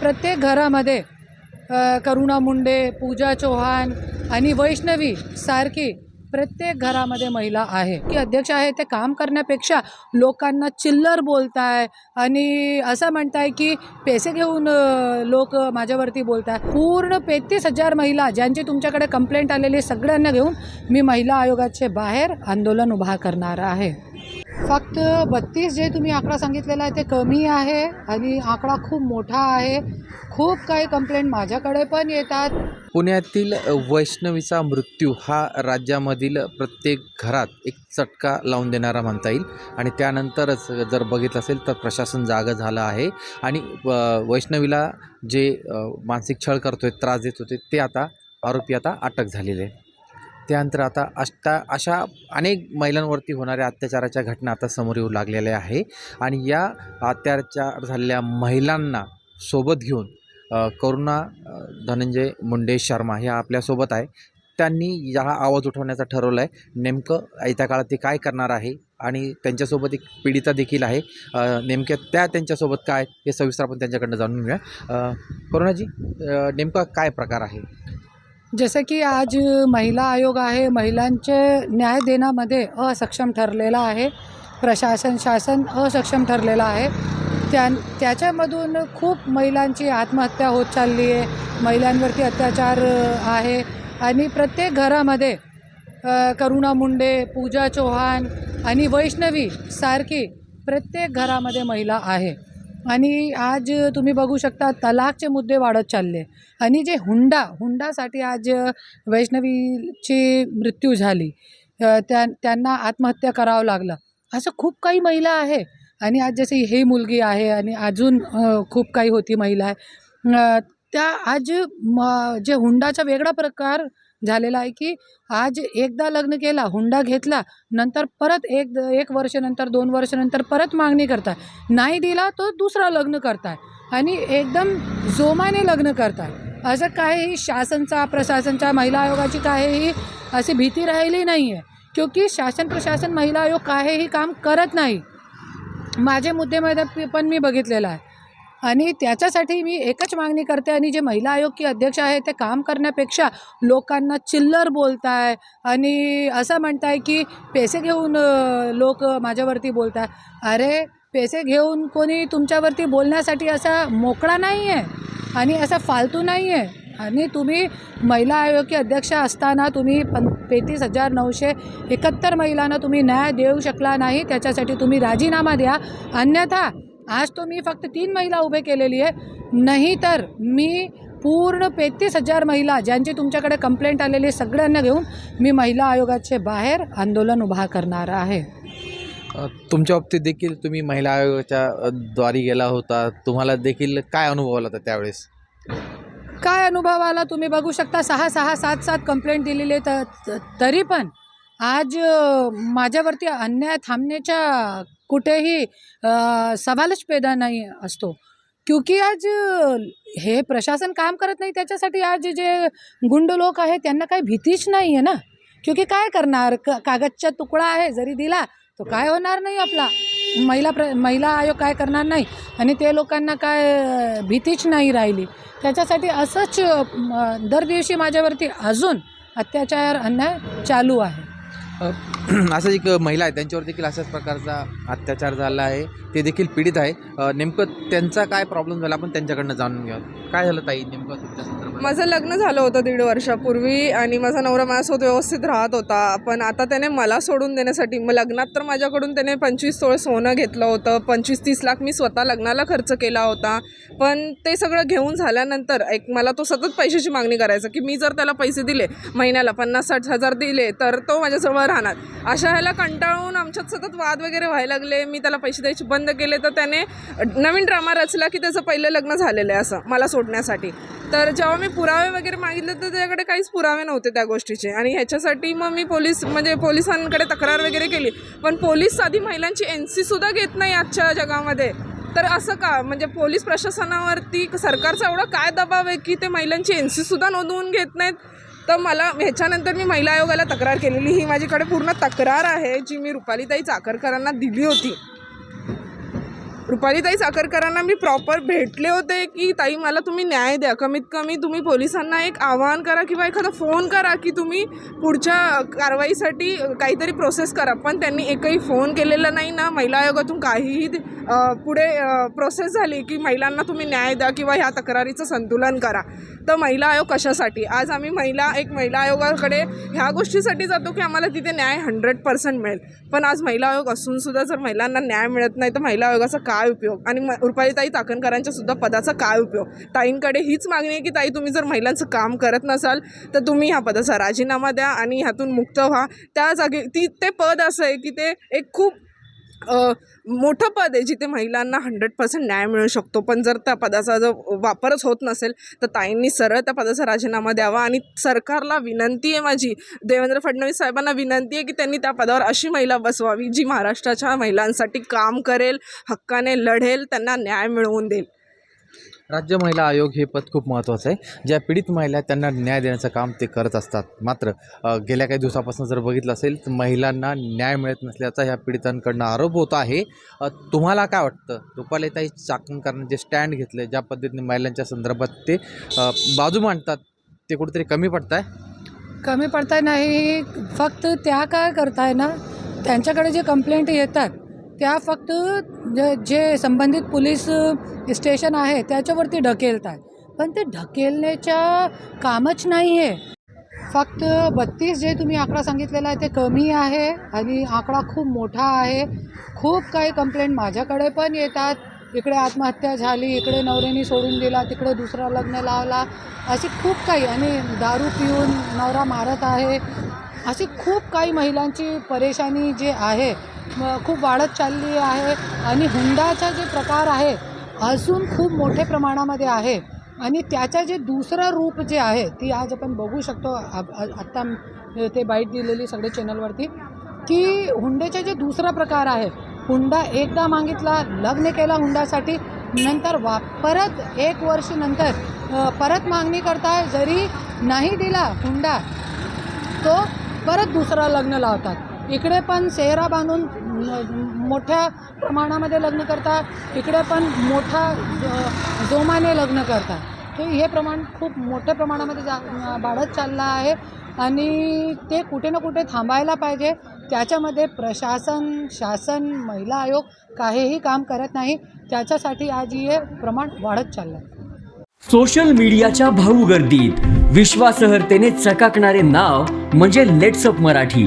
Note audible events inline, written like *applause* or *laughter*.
प्रत्येक घरामध्ये करुणा मुंडे पूजा चौहान आणि वैष्णवी सारखी प्रत्येक घरामध्ये महिला आहे. की अध्यक्ष आहे ते काम करण्यापेक्षा लोकांना चिल्लर बोलताय आणि असं म्हणताय की पैसे घेऊन लोक माझ्यावरती बोलताय. पूर्ण तेहतीस हजार महिला ज्यांची तुमच्याकडे कंप्लेंट आलेली सगळ्यांना घेऊन मी महिला आयोगाचे बाहेर आंदोलन उभा करणार आहे. फक्त बत्तीस जे तुम्ही आकडा सांगितलेला आहे ते कमी आहे आणि आकडा खूप मोठा आहे. खूप काही कंप्लेंट माझ्याकडे पण येतात. पुण्यातील वैष्णवीचा मृत्यू हा राज्यामधील प्रत्येक घरात एक चटका लावून देणारा म्हणता येईल. आणि त्यानंतरच जर बघितलं असेल तर प्रशासन जागं झालं आहे. आणि वैष्णवीला जे मानसिक छळ करतोय त्रास देत होते ते आता आरोपी आता अटक झालेले आहे त्यानंतर आता अष्टा अशा अनेक महिलांवरती होणाऱ्या अत्याचाराच्या घटना आता समोर येऊ लागलेल्या आहे. आणि या अत्याचार झालेल्या महिलांना सोबत घेऊन करुणा धनंजय मुंडे शर्मा ह्या आपल्यासोबत आहे. त्यांनी या आवाज उठवण्याचं ठरवलं आहे नेमकं येत्या काळात ते काय करणार आहे आणि त्यांच्यासोबत एक पीडिता देखील आहे. नेमक्या त्या त्यांच्यासोबत काय हे सविस्तर आपण त्यांच्याकडनं जाणून घेऊया. करुणाजी नेमका काय प्रकार आहे? जसं की आज महिला आयोग आहे महिलांचे न्याय देण्यामध्ये असक्षम ठरलेला आहे. प्रशासन शासन असक्षम ठरलेलं आहे. त्या त्याच्यामधून खूप महिलांची आत्महत्या होत चालली आहे. महिलांवरती अत्याचार आहे. आणि प्रत्येक घरामध्ये करुणा मुंडे पूजा चौहान आणि वैष्णवी सारखी प्रत्येक घरामध्ये महिला आहे. आणि आज तुम्ही बघू शकता तलाकचे मुद्दे वाढत चालले. आणि जे हुंडा हुंडासाठी आज वैष्णवीची मृत्यू झाली. त्या त्यांना आत्महत्या करावं लागलं. असं खूप काही महिला आहे. आणि आज जसे ही मुलगी आहे आणि अजून खूप काही होती महिला आहे. त्या आज म जे हुंडाचा वेगळा प्रकार झालेला आहे की आज एकदा लग्न केला हुंडा घेतला नंतर परत एक एक वर्षानंतर दोन वर्षानंतर परत मागणी करताय नाही दिला तो दुसरा लग्न करताय आणि एकदम जोमाने लग्न करताय असं काहीही शासनचा प्रशासनच्या महिला आयोगाची काहीही अशी भीती राहिली नाही आहे क्योंकि शासन प्रशासन महिला आयोग काहीही काम करत नाही. माझे मुद्देमध्ये पण मी बघितलेलं आहे. आणि त्याच्यासाठी मी एकच मागणी करते आणि जे महिला आयोग की अध्यक्ष आहे ते काम करण्यापेक्षा लोकांना चिल्लर बोलताय आणि असं म्हणताय की पैसे घेऊन लोक माझ्यावरती बोलताय. अरे पैसे घेऊन कोणी तुमच्यावरती बोलण्यासाठी असा मोकळा नाही आहे आणि असा फालतू नाही आहे आणि तुम्ही महिला आयोग की अध्यक्ष असताना तुम्ही पं तेहतीस हजार नऊशे एकाहत्तर महिलांना तुम्ही न्याय देऊ शकला नाही त्याच्यासाठी तुम्ही राजीनामा द्या. अन्यथा आज तो मी फक्त तीन महिला उभे केलेली आहे. नाही तर मी पूर्ण तेहतीस हजार महिला ज्यांची तुमच्याकडे कंप्लेंट आलेली सगळ्यांना घेऊन मी महिला आयोगाचे बाहेर आंदोलन उभा करणार आहे. तुमच्या बाबतीत देखील तुम्ही महिला आयोगाच्या द्वारी गेला होता. तुम्हाला देखील काय अनुभव आला होता त्यावेळेस? काय अनुभव आला तुम्ही बघू शकता. सहा सहा सात सात कंप्लेंट दिलेली आहे त- त- तरी पण आज माझ्यावरती अन्याय थांबण्याच्या कुठेही सवालच पैदा नाही असतो. क्योंकि आज हे प्रशासन काम करत नाही त्याच्यासाठी आज जे गुंड लोक आहे त्यांना काही भीतीच नाही आहे ना? क्योंकि काय करणार? क कागदचा तुकडा आहे जरी दिला तो काय होणार नाही आपला? महिला प्र महिला आयोग काय करणार नाही? आणि ते लोकांना काय भीतीच नाही राहिली? त्याच्यासाठी असंच दर दिवशी माझ्यावरती अजून अत्याचार अन्याय चालू आहे. up *clears throat* असं एक महिला आहे त्यांच्यावर देखील अशाच प्रकारचा अत्याचार झाला आहे. ते देखील पीडित आहे. नेमकं त्यांचा काय प्रॉब्लेम झाला आपण त्यांच्याकडनं जाणून घ्या काय झालं ताई नेमकं तुमच्या संदर्भात? माझं लग्न झालं होतं दीड वर्षापूर्वी आणि माझा नवरा माझ्यासोबत व्यवस्थित राहत होता. पण आता त्याने मला सोडून देण्यासाठी मग लग्नात तर माझ्याकडून त्याने पंचवीस तोळ सोनं घेतलं होतं. पंचवीस तीस लाख मी स्वतः लग्नाला खर्च केला होता. पण ते सगळं घेऊन झाल्यानंतर एक मला तो सतत पैशाची मागणी करायचा की मी जर त्याला पैसे दिले महिन्याला पन्नास साठ हजार दिले तर तो माझ्याजवळ राहणार. अशा ह्याला कंटाळून आमच्यात सतत वाद वगैरे व्हायला लागले. मी त्याला पैसे द्यायचे बंद केले तर त्याने नवीन ड्रामा रचला की त्याचं पहिलं लग्न झालेलं आहे असं मला सोडण्यासाठी. तर जेव्हा मी पुरावे वगैरे मागितले तर त्याच्याकडे काहीच पुरावे नव्हते त्या गोष्टीचे. आणि ह्याच्यासाठी मग मी पोलीस म्हणजे पोलिसांकडे तक्रार वगैरे केली. पण पोलीस साधी महिलांची एन सीसुद्धा घेत नाही आजच्या जगामध्ये. तर असं का? म्हणजे पोलीस प्रशासनावरती सरकारचा एवढा काय दबाव आहे की ते महिलांची एन सीसुद्धा नोंदवून घेत नाहीत? तर मला ह्याच्यानंतर मी महिला आयोगाला तक्रार केलेली. ही माझ्याकडे पूर्ण तक्रार आहे जी मी रुपालीताई चाकरकरांना दिली होती. रुपालीताई साखरकरांना मी प्रॉपर भेटले होते की ताई मला तुम्ही न्याय द्या. कमीत कमी तुम्ही पोलिसांना एक आवाहन करा किंवा एखादा फोन करा की तुम्ही पुढच्या कारवाईसाठी काहीतरी प्रोसेस करा. पण त्यांनी एकही फोन केलेला नाही ना. महिला आयोगातून काहीही पुढे प्रोसेस झाली की महिलांना तुम्ही न्याय द्या किंवा ह्या तक्रारीचं संतुलन करा. तर महिला आयोग कशासाठी? आज आम्ही महिला एक महिला आयोगाकडे ह्या गोष्टीसाठी जातो की आम्हाला तिथे न्याय हंड्रेड पर्सेंट मिळेल. पण आज महिला आयोग असूनसुद्धा जर महिलांना न्याय मिळत नाही तर महिला आयोगाचं आयोगाचा काय उपयोग? आणि म रुपालीताई ताकणकरांच्या सुद्धा पदाचा काय उपयोग? ताईंकडे हीच मागणी आहे की ताई तुम्ही जर महिलांचं काम करत नसाल तर तुम्ही ह्या पदाचा राजीनामा द्या आणि ह्यातून मुक्त व्हा. त्या जागी ती ते पद असं आहे की ते एक खूप मोठं पद आहे जिथे महिलांना हंड्रेड पर्सेंट न्याय मिळू शकतो. पण जर त्या पदाचा जर वापरच होत नसेल तर ताईंनी सरळ त्या पदाचा राजीनामा द्यावा. आणि सरकारला विनंती आहे माझी देवेंद्र फडणवीस साहेबांना विनंती आहे की त्यांनी त्या पदावर अशी महिला बसवावी जी महाराष्ट्राच्या महिलांसाठी काम करेल हक्काने लढेल त्यांना न्याय मिळवून देईल. राज्य महिला आयोग हे पद खूप महत्त्वाचं आहे. ज्या पीडित महिला त्यांना न्याय देण्याचं काम ते करत असतात. मात्र गेल्या काही दिवसापासून जर बघितलं असेल तर महिलांना न्याय मिळत नसल्याचा ह्या पीडितांकडनं आरोप होत आहे. तुम्हाला काय वाटतं? रुपालीताई चाकणकरांनी जे स्टँड घेतलं ज्या पद्धतीने महिलांच्या संदर्भात ते बाजू मांडतात ते कुठेतरी कमी पडत आहे कमी पडताय नाही फक्त त्या काय करताय ना त्यांच्याकडे जे कंप्लेंट येतात त्या फक्त जे जे संबंधित पोलीस स्टेशन आहे त्याच्यावरती ढकेलत आहे. पण ते ढकेलण्याच्या कामच नाही आहे फक्त बत्तीस जे तुम्ही आकडा सांगितलेला आहे ते कमी आहे आणि आकडा खूप मोठा आहे. खूप काही कंप्लेंट माझ्याकडे पण येतात. इकडे आत्महत्या झाली इकडे नवऱ्याने सोडून दिला तिकडे दुसरा लग्न लावला. अशी खूप काही आणि दारू पिऊन नवरा मारत आहे. अशी खूप काही महिलांची परेशानी जे आहे खूप वाढत चालली आहे आणि हुंडाचा जे प्रकार आहे अजून खूप मोठ्या प्रमाणामध्ये आहे. आणि त्याचं जे दुसरं रूप जे आहे ती आज आपण बघू शकतो आत्ता ते बाईट दिलेली सगळे चॅनलवरती की हुंड्याचा जे दुसरा प्रकार आहे हुंडा एकदा मागितला लग्न केला हुंडासाठी नंतर वा परत एक वर्ष नंतर परत मागणी करताय जरी नाही दिला हुंडा तो परत दुसरा लग्न लावतात. इकडे पण सेहरा बांधून मोठ्या प्रमाणामध्ये लग्न करतात इकडे पण मोठा जोमाने लग्न करतात तर हे प्रमाण खूप मोठ्या प्रमाणामध्ये जा वाढत चाललं आहे आणि ते कुठे ना कुठे थांबायला पाहिजे. त्याच्यामध्ये प्रशासन शासन महिला आयोग काहीही काम करत नाही. त्याच्यासाठी आज हे प्रमाण वाढत चाललं आहे सोशल मीडियाच्या भाऊ गर्दीत. विश्वासार्हतेने चकाकणारे नाव म्हणजे लेट्सअप मराठी.